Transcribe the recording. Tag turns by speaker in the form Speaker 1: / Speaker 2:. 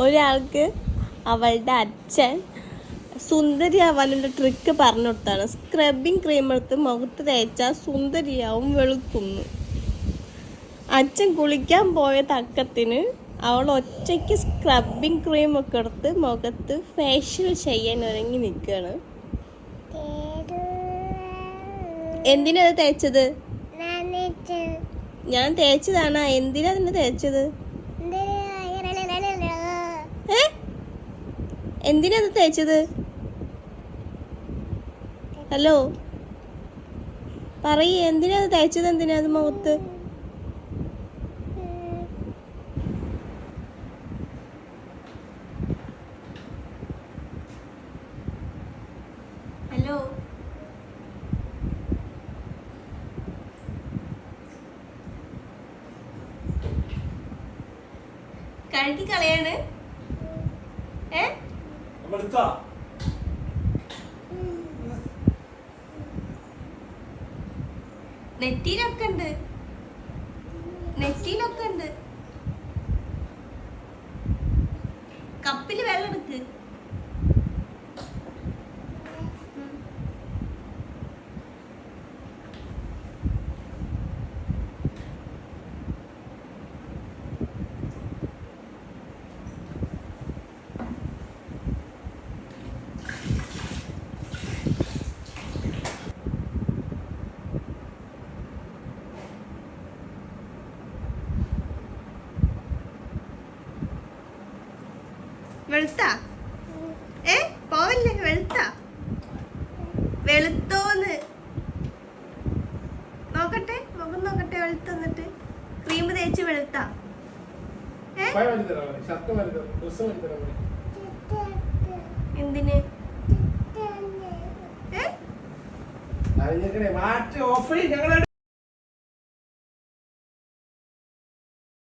Speaker 1: ഒരാൾക്ക് അവളുടെ അച്ഛൻ സുന്ദരിയാവാനുള്ള ട്രിക്ക് പറഞ്ഞു കൊടുത്താണ് സ്ക്രബിങ് ക്രീം എടുത്ത് മുഖത്ത് തേച്ചാൽ സുന്ദരിയാവും വെളുക്കുന്നു. അച്ഛൻ കുളിക്കാൻ പോയ തക്കത്തിന് അവൾ ഒറ്റയ്ക്ക് സ്ക്രബിങ് ക്രീം ഒക്കെ എടുത്ത് മുഖത്ത് ഫേഷ്യൽ ചെയ്യാൻ ഒരുങ്ങി നിൽക്കുകയാണ്. എന്തിനാ അത് തേച്ചത്? ഞാൻ തേച്ചതാണ്? എന്തിനാ അതിനെ തേച്ചത്? എന്തിനാ തേച്ചത്? ഹലോ. പറയ് എന്തിനാ അത് തേച്ചത് എന്തിനാ അത് മുഖത്ത്? ഹലോ. കഴുകി കളയാണ്. ഏ? നെറ്റിയിലൊക്കെ ഉണ്ട് നെറ്റിയിലൊക്കെ ഉണ്ട് കപ്പിൽ വെള്ളം എടുക്ക് വെളുത്ത? ഏ പോവല്ലേ വെളുത്ത? വെളുത്തോന്ന്. നോക്കട്ടെ മുഖം നോക്കട്ടെ വെളുത്ത് വന്നിട്ട്. ക്രീം തേച്ച് വെളുത്ത. എന്തിന്? ഏ?
Speaker 2: മാറ്റി ഓഫ് ഞങ്ങളെ